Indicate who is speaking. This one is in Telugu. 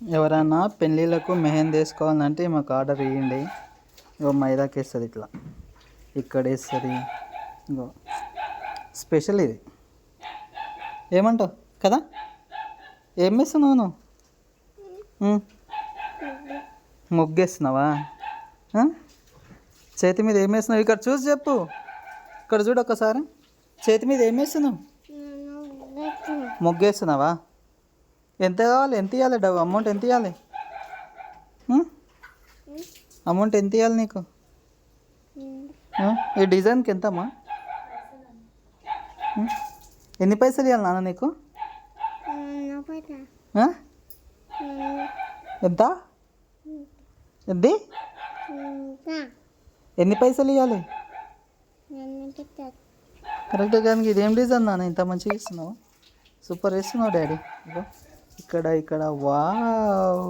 Speaker 1: ఎవరైనా పెళ్ళిళ్ళకు మెహందీ వేసుకోవాలంటే మాకు ఆర్డర్ ఇవ్వండి ఇగో మైదాకి వేస్తుంది ఇట్లా. ఇక్కడ వేస్తుంది. ఇగో స్పెషల్ ఇది. ఏమంటావు? కదా? ఏం వేస్తున్నావు నువ్వు. ముగ్గేస్తున్నావా? చేతి మీద ఏం వేస్తున్నావు? ఇక్కడ చూసి చెప్పు. ఇక్కడ చూడు ఒకసారి. చేతి మీద ఏం వేస్తున్నావు? ముగ్గేస్తున్నావా? ఎంత కావాలి? ఎంత ఇవ్వాలి డబ్బు అమౌంట్ ఎంత ఇవ్వాలి? అమౌంట్ ఎంత ఇవ్వాలి నీకు? ఈ డిజైన్కి ఎంతమ్మా? ఎన్ని పైసలు ఇవ్వాలి నాన్న నీకు? ఎంత? ఎంది ఎన్ని పైసలు ఇవ్వాలి కరెక్ట్ కానీ ఇదేం డిజైన్ నాన్న? ఇంత మంచిగా ఇస్తున్నావు సూపర్ వేస్తున్నావు డాడీ. ఇక్కడ ఇక్కడ. వావ్.